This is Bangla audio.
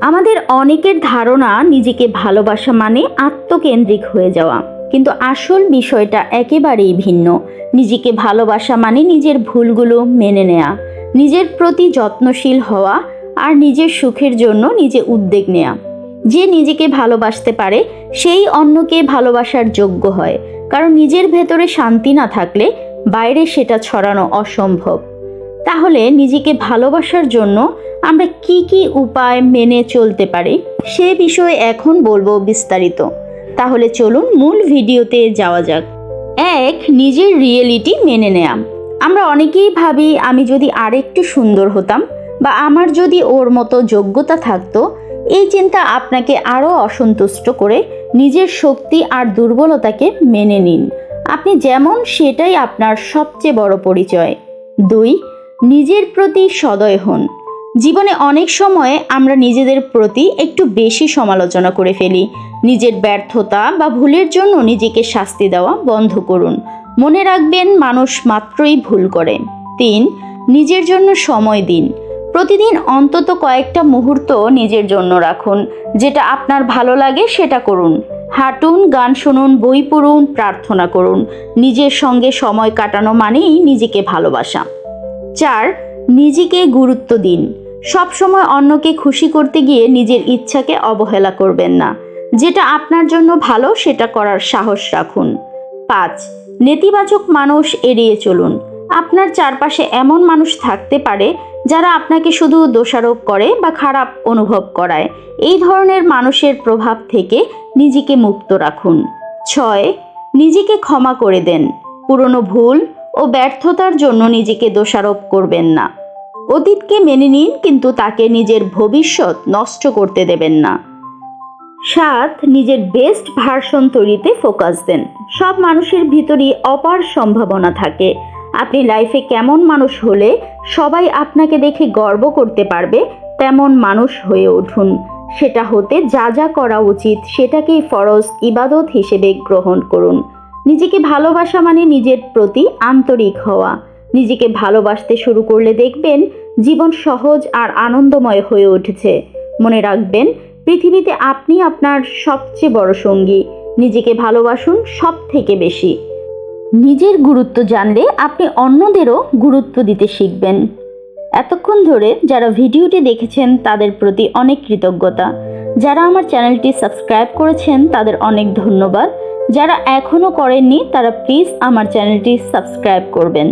আমাদের অনেকের ধারণা নিজেকে ভালোবাসা মানে আত্মকেন্দ্রিক হয়ে যাওয়া। কিন্তু আসল বিষয়টা একেবারেই ভিন্ন। নিজেকে ভালোবাসা মানে নিজের ভুলগুলো মেনে নেয়া, নিজের প্রতি যত্নশীল হওয়া আর নিজের সুখের জন্য নিজে উদ্যোগ নেয়া। যে নিজেকে ভালোবাসতে পারে, সেই অন্যকে ভালোবাসার যোগ্য হয়। কারণ নিজের ভেতরে শান্তি না থাকলে বাইরে সেটা ছড়ানো অসম্ভব। তাহলে নিজেকে ভালোবাসার জন্য আমরা কি কি উপায় মেনে চলতে পারি? সে বিষয়ে এখন বলব বিস্তারিত। তাহলে চলুন মূল ভিডিওতে যাওয়া যাক। এক, নিজের রিয়েলিটি মেনে নেয়া। আমরা অনেকেই ভাবি, আমি যদি আরেকটু সুন্দর হতাম বা আমার যদি ওর মতো যোগ্যতা থাকতো, এই চিন্তা আপনাকে আরও অসন্তুষ্ট করে নিজের শক্তি আর দুর্বলতাকে মেনে নিন। আপনি যেমন, সেটাই আপনার সবচেয়ে বড় পরিচয়। দুই নিজের প্রতি সদয় হন। জীবনে অনেক সময় আমরা নিজেদের প্রতি একটু বেশি সমালোচনা করে ফেলি। নিজের ব্যর্থতা বা ভুলের জন্য নিজেকে শাস্তি দেওয়া বন্ধ করুন। মনে রাখবেন, মানুষ মাত্রই ভুল করে। তিন, নিজের জন্য সময় দিন। প্রতিদিন অন্তত কয়েকটা মুহূর্ত নিজের জন্য রাখুন। যেটা আপনার ভালো লাগে সেটা করুন। হাঁটুন, গান শুনুন, বই পড়ুন, প্রার্থনা করুন। নিজের সঙ্গে সময় কাটানো মানেই নিজেকে ভালোবাসা। চার নিজেকে গুরুত্ব দিন। সবসময় অন্যকে খুশি করতে গিয়ে নিজের ইচ্ছাকে অবহেলা করবেন না। যেটা আপনার জন্য ভালো, সেটা করার সাহস রাখুন। পাঁচ, নেতিবাচক মানুষ এড়িয়ে চলুন। আপনার চারপাশে এমন মানুষ থাকতে পারে যারা আপনাকে শুধু দোষারোপ করে বা খারাপ অনুভব করায়। এই ধরনের মানুষের প্রভাব থেকে নিজেকে মুক্ত রাখুন। ছয়, নিজেকে ক্ষমা করে দেন। পুরনো ভুল ও ব্যর্থতার জন্য নিজেকে দোষারোপ করবেন না। অতীতকে মেনে নিন, কিন্তু তাকে নিজের ভবিষ্যৎ নষ্ট করতে দেবেন না। সাত, নিজের বেস্ট ভার্সন তৈরিতে ফোকাস দেন। সব মানুষের ভিতরই অপার সম্ভাবনা থাকে। আপনি লাইফে কেমন মানুষ হলে সবাই আপনাকে দেখে গর্ব করতে পারবে, তেমন মানুষ হয়ে উঠুন। সেটা হতে যা যা করা উচিত, সেটাকেই ফরজ ইবাদত হিসেবে গ্রহণ করুন। নিজেকে ভালোবাসা মানে নিজের প্রতি আন্তরিক হওয়া। নিজেকে ভালোবাসতে শুরু করলে দেখবেন জীবন সহজ আর আনন্দময় হয়ে উঠেছে। মনে রাখবেন, পৃথিবীতে আপনি আপনার সবচেয়ে বড় সঙ্গী। নিজেকে ভালোবাসুন সব থেকে বেশি। নিজের গুরুত্ব জানলে আপনি অন্যদেরও গুরুত্ব দিতে শিখবেন। এতক্ষণ ধরে যারা ভিডিওটি দেখেছেন তাদের প্রতি অনেক কৃতজ্ঞতা। যারা আমার চ্যানেলটি সাবস্ক্রাইব করেছেন তাদের অনেক ধন্যবাদ। যারা এখনও করেননি তারা প্লিজ আমার চ্যানেলটি সাবস্ক্রাইব করবেন।